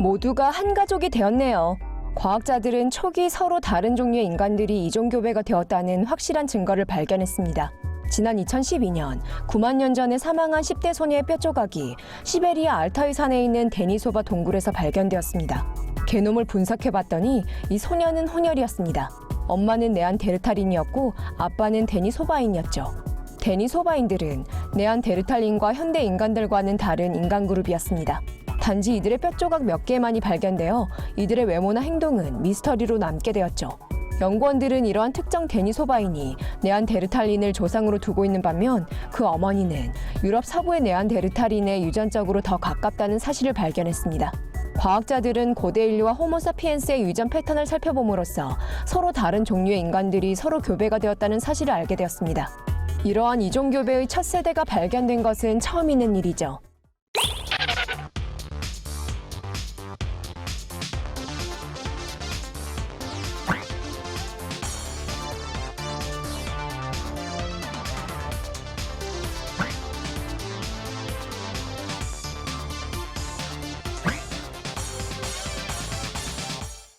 모두가 한 가족이 되었네요. 과학자들은 초기 서로 다른 종류의 인간들이 이종교배가 되었다는 확실한 증거를 발견했습니다. 지난 2012년 9만 년 전에 사망한 10대 소녀의 뼈 조각이 시베리아 알타이 산에 있는 데니소바 동굴에서 발견되었습니다. 게놈을 분석해봤더니 이 소녀는 혼혈이었습니다. 엄마는 네안데르탈인이었고 아빠는 데니소바인이었죠. 데니소바인들은 네안데르탈인과 현대 인간들과는 다른 인간 그룹이었습니다. 단지 이들의 뼈 조각 몇 개만이 발견되어 이들의 외모나 행동은 미스터리로 남게 되었죠. 연구원들은 이러한 특정 데니 소바인이 네안데르탈린을 조상으로 두고 있는 반면 그 어머니는 유럽 서부의 네안데르탈린에 유전적으로 더 가깝다는 사실을 발견했습니다. 과학자들은 고대 인류와 호모사피엔스의 유전 패턴을 살펴봄으로써 서로 다른 종류의 인간들이 서로 교배가 되었다는 사실을 알게 되었습니다. 이러한 이종 교배의 첫 세대가 발견된 것은 처음 있는 일이죠.